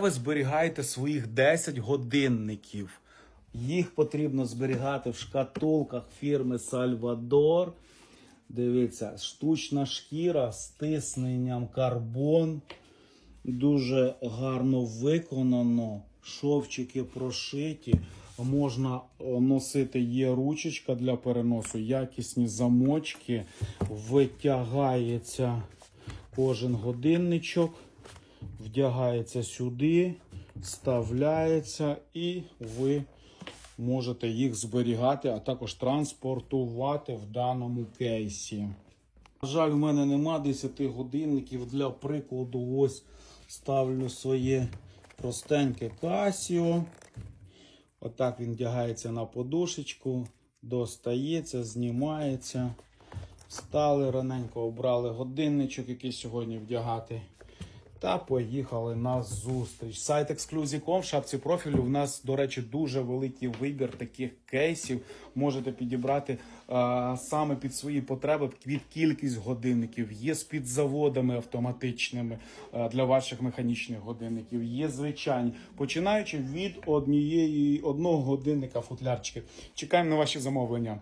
Ви зберігаєте своїх 10 годинників. Їх потрібно зберігати в шкатулках фірми Сальвадор. Дивіться, штучна шкіра з тисненням карбон. Дуже гарно виконано. Шовчики прошиті. Можна носити, є ручечка для переносу, якісні замочки. Витягається кожен годинничок, вдягається сюди, вставляється, і ви можете їх зберігати, а також транспортувати в даному кейсі. На жаль, в мене нема 10 годинників. Для прикладу, ось ставлю своє простеньке Casio. Отак він вдягається на подушечку, достається, знімається. Встали раненько, обрали годинничок, який сьогодні вдягати. Та поїхали на зустріч. Сайт Exclusive.com, в шапці профілю. У нас, до речі, дуже великий вибір таких кейсів. Можете підібрати а, саме під свої потреби під кількість годинників. Є з підзаводами автоматичними а, для ваших механічних годинників. Є звичайні, починаючи від однієї одного годинника футлярчики. Чекаємо на ваші замовлення.